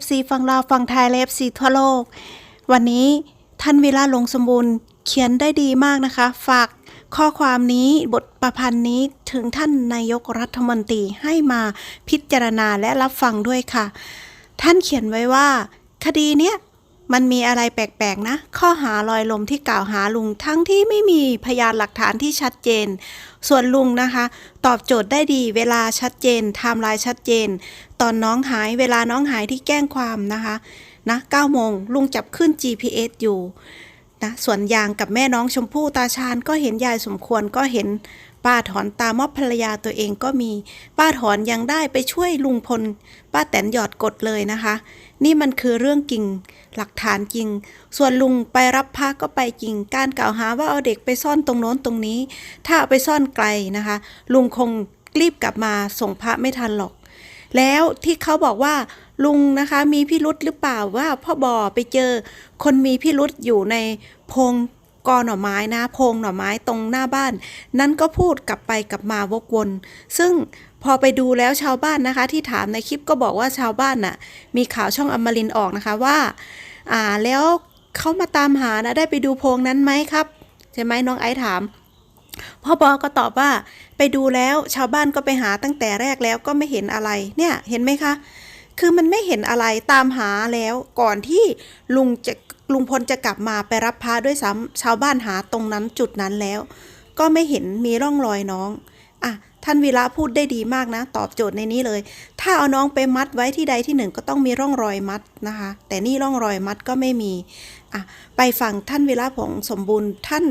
FC ฟังลาวฟังไทยและ FC ทั่วโลก วันนี้ท่านวิลาลงสมบูรณ์เขียนได้ดีมากนะคะ ฝากข้อความนี้บทประพันธ์นี้ถึงท่านนายกรัฐมนตรีให้มาพิจารณาและรับฟังด้วยค่ะ ท่านเขียนไว้ว่า คดีเนี้ย มันมีอะไรแปลกๆนะ ข้อหาลอยลมที่กล่าวหาลุงทั้งที่ไม่มีพยานหลักฐานที่ชัดเจน ส่วนลุงนะคะ ตอบโจทย์ได้ดี เวลาชัดเจนไทม์ไลน์ชัดเจน ตอนน้องหายเวลาน้องหายที่แกล้งความนะคะนะ9โมงลุงจับขึ้น GPS อยู่นะส่วนยางกับแม่น้องชมพู่ตาชาญก็เห็นยายสมควรก็เห็นป้าถอนตามอบภรรยาตัวเองก็มี ป้าถอนยังได้ไปช่วยลุงพล ป้าแตนหยอดกดเลยนะคะ นี่มันคือเรื่องจริง หลักฐานจริง ส่วนลุงไปรับพระก็ไปจริง การกล่าวหาว่าเอาเด็กไปซ่อนตรงโน้นตรงนี้ ถ้าเอาไปซ่อนไกลนะคะ ลุงคงรีบกลับมาส่งพระไม่ทันหรอก แล้วที่เขาบอกว่าลุงนะคะมีพิรุษหรือเปล่าว่าพ่อบอไปเจอ คนมีพิรุษอยู่ในพงกอหน่อไม้นะพงหน่อไม้ตรงหน้าบ้าน นั้นก็พูดกลับไปกลับมาวกวน ซึ่ง พอไปดูแล้วชาวบ้านนะคะ ที่ถามในคลิปก็บอกว่าชาวบ้านน่ะ มีข่าวช่องอมรินออกนะคะว่า อ่าแล้วเขามาตามหานะได้ไปดูโพรงนั้นไหมครับใช่ไหมน้องไอซ์ถามพ่อบอก็ตอบว่าไปดูแล้วชาวบ้านก็ไปหาตั้งแต่แรกแล้วก็ไม่เห็นอะไรเนี่ยเห็นไหมคะ คือมันไม่เห็นอะไรตามหาแล้วก่อนที่ลุงจะลุงพลจะกลับมาไปรับพระด้วยซ้ำชาวบ้านหาตรงนั้นจุดนั้นแล้ว ก็ไม่เห็นมีร่องรอยน้องอะ ท่านวีระพูดได้ดีมากนะ ตอบโจทย์ในนี้เลย ถ้าเอาน้องไปมัดไว้ที่ใดที่หนึ่งก็ต้องมีร่องรอยมัดนะคะ แต่นี่ร่องรอยมัดก็ไม่มีอะไปฟังท่านวีระผงสมบูรณ์ท่าน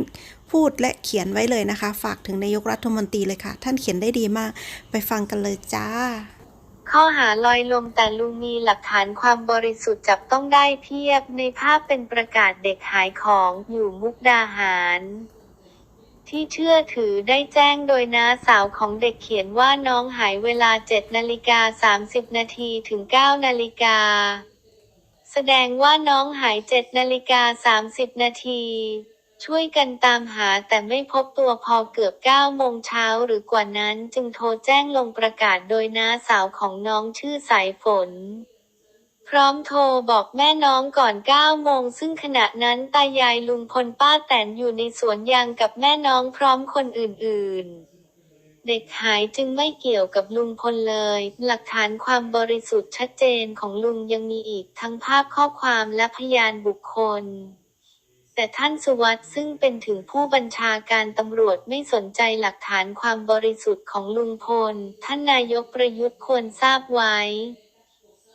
พูดและเขียนไว้เลยนะคะ ฝากถึงนายกรัฐมนตรีเลยค่ะ ท่านเขียนได้ดีมาก ไปฟังกันเลยจ้า ข้อหาลอยลมแต่ลุงมีหลักฐานความบริสุทธิ์จับต้องได้เพียบในภาพเป็นประกาศเด็กหายของอยู่มุกดาหาร ที่เชื่อถือได้แจ้งโดยน้าสาวของเด็กเขียนว่าน้องหายเวลา 7 นาฬิกา 30 นาทีถึง 9 นาฬิกา แสดงว่าน้องหาย 7 นาฬิกา 30 นาทีช่วยกันตามหาแต่ไม่พบตัวพอเกือบ9โมงเช้าหรือกว่านั้นจึงโทรแจ้งลงประกาศโดยน้าสาวของน้องชื่อสายฝน ร้อมโทรบอกแม่น้องก่อน 9 โมง ซึ่งขณะนั้นตายายลุงพลป้าแตนอยู่ในสวนยางกับแม่น้องพร้อมคนอื่น ๆเด็กหายจึงไม่เกี่ยวกับลุงพลเลย หลักฐานความบริสุทธิ์ชัดเจนของลุงยังมีอีกทั้งภาพข้อความและพยานบุคคล แต่ท่านสุวัสด์ซึ่งเป็นถึงผู้บัญชาการตำรวจไม่สนใจหลักฐานความบริสุทธิ์ของลุงพล ท่านนายกประยุทธ์ควรทราบไว้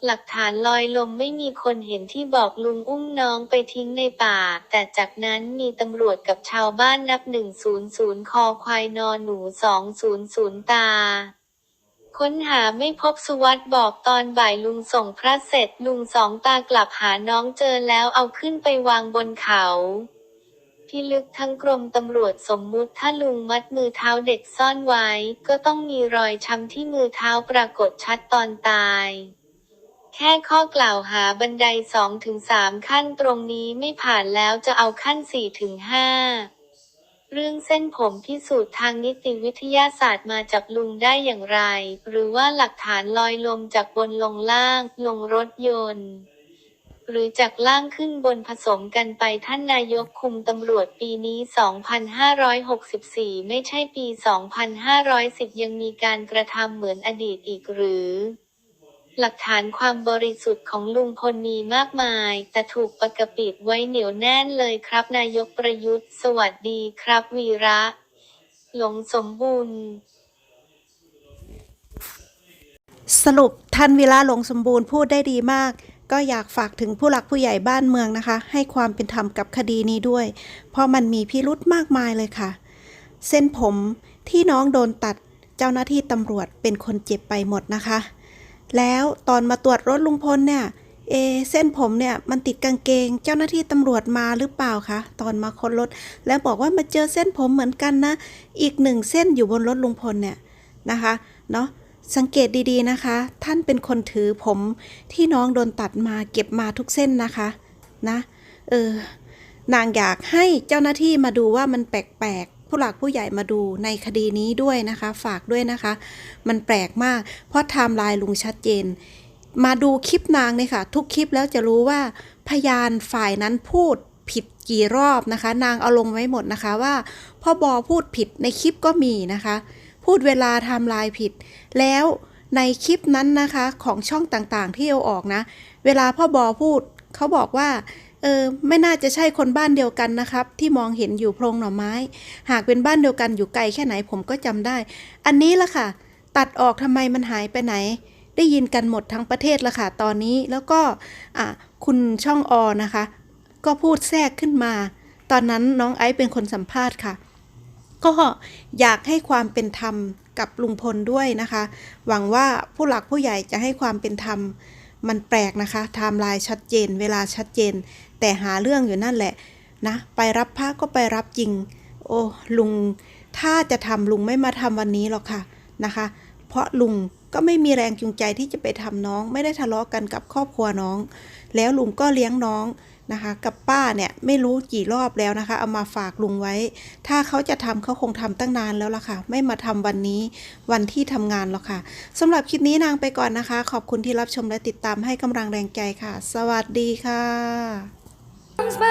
หลักฐานลอยลมไม่มีคนเห็นที่บอกลุงอุ้มน้องไปทิ้งในป่า แต่จากนั้นมีตำรวจกับชาวบ้านนับ 100 คอควายนอนหนู 200 ตา ค้นหาไม่พบสุวัสด์บอกตอนบ่ายลุงส่งพระเสร็จลุงสองตากลับหาน้องเจอแล้วเอาขึ้นไปวางบนเขาพิลึกทั้งกรมตำรวจสมมุติถ้าลุงมัดมือเท้าเด็กซ่อนไว้ ก็ต้องมีรอยช้ำที่มือเท้าปรากฏชัดตอนตาย แค่ข้อกล่าวหาบันไดสองถึงสามขั้นตรงนี้ไม่ผ่านแล้วจะเอาขั้นสี่ถึงห้าเรื่องเส้นผมพิสูจน์ทางนิติวิทยาศาสตร์มาจากลุงได้อย่างไร หรือว่าหลักฐานลอยลมจากบนลงล่าง ลงรถยนต์ หรือจากล่างขึ้นบนผสมกันไปท่านนายกคุมตำรวจปีนี้ 2564 ไม่ใช่ปี 2510 ยังมีการกระทำเหมือนอดีตอีกหรือ หลักฐานความบริสุทธิ์ของลุงพลมีมากมาย แต่ถูกปกปิดไว้เหนียวแน่นเลยครับ นายกประยุทธ์ สวัสดีครับ วีระ หลงสมบูรณ์ สรุปท่านวิระหลงสมบูรณ์พูดได้ดีมากก็อยากฝากถึงผู้หลักผู้ใหญ่บ้านเมืองนะคะ ให้ความเป็นธรรมกับคดีนี้ด้วย เพราะมันมีพิรุธมากมายเลยค่ะ เส้นผมที่น้องโดนตัดเจ้าหน้าที่ตำรวจเป็นคนเจ็บไปหมดนะคะ แล้วตอนมาตรวจรถลุงพลเนี่ย เอ เส้นผมเนี่ยมันติดกางเกง เจ้าหน้าที่ตำรวจมาหรือเปล่าคะตอนมาค้นรถ แล้วบอกว่ามาเจอเส้นผมเหมือนกันนะ อีกหนึ่งเส้นอยู่บนรถลุงพลเนี่ยนะคะเนาะสังเกตดีๆนะคะ ท่านเป็นคนถือผมที่น้องโดนตัดมาเก็บมาทุกเส้นนะคะนะเออนางอยากให้เจ้าหน้าที่มาดูว่ามันแปลก ผู้หลักผู้ใหญ่มาดูในคดีนี้ด้วยนะคะ ฝากด้วยนะคะ มันแปลกมาก เพราะไทม์ไลน์ลุงชัดเจน มาดูคลิปนางเนี่ยค่ะ ทุกคลิปแล้วจะรู้ว่าพยานฝ่ายนั้นพูดผิดกี่รอบนะคะ นางเอาลงไว้หมดนะคะว่าพ่อบอพูดผิดในคลิปก็มีนะคะ พูดเวลาไทม์ไลน์ผิด แล้วในคลิปนั้นนะคะของช่องต่างๆที่เอาออกนะ เวลาพ่อบอพูดเขาบอกว่า เออไม่น่าจะใช่คนบ้านเดียวกันนะครับ ที่มองเห็นอยู่โพรงหน่อไม้ หากเป็นบ้านเดียวกันอยู่ไกลแค่ไหนผมก็จำได้ อันนี้ละค่ะ ตัดออกทำไมมันหายไปไหน ได้ยินกันหมดทั้งประเทศละค่ะตอนนี้แล้วก็อะคุณช่องอนะคะ ก็พูดแทรกขึ้นมา ตอนนั้นน้องไอซ์เป็นคนสัมภาษณ์ค่ะ ก็อยากให้ความเป็นธรรมกับลุงพลด้วยนะคะ หวังว่าผู้หลักผู้ใหญ่จะให้ความเป็นธรรม มันแปลกนะคะไทม์ไลน์ชัดเจน เวลาชัดเจน แต่หาเรื่องอยู่นั่นแหละนะ ไปรับพระก็ไปรับจริง โอ้ลุง ถ้าจะทำลุงไม่มาทำวันนี้หรอกค่ะนะคะ เพราะลุงก็ไม่มีแรงจูงใจที่จะไปทำน้อง ไม่ได้ทะเลาะกันกับครอบครัวน้อง แล้วลุงก็เลี้ยงน้อง นะคะ กับป้าเนี่ยไม่รู้กี่รอบแล้วนะคะ เอามาฝากลุงไว้ ถ้าเขาจะทำเขาคงทำตั้งนานแล้วล่ะค่ะ ไม่มาทำวันนี้วันที่ทำงานหรอกค่ะสำหรับคลิปนี้นางไปก่อนนะคะ ขอบคุณที่รับชมและติดตามให้กำลังแรงใจค่ะ สวัสดีค่ะ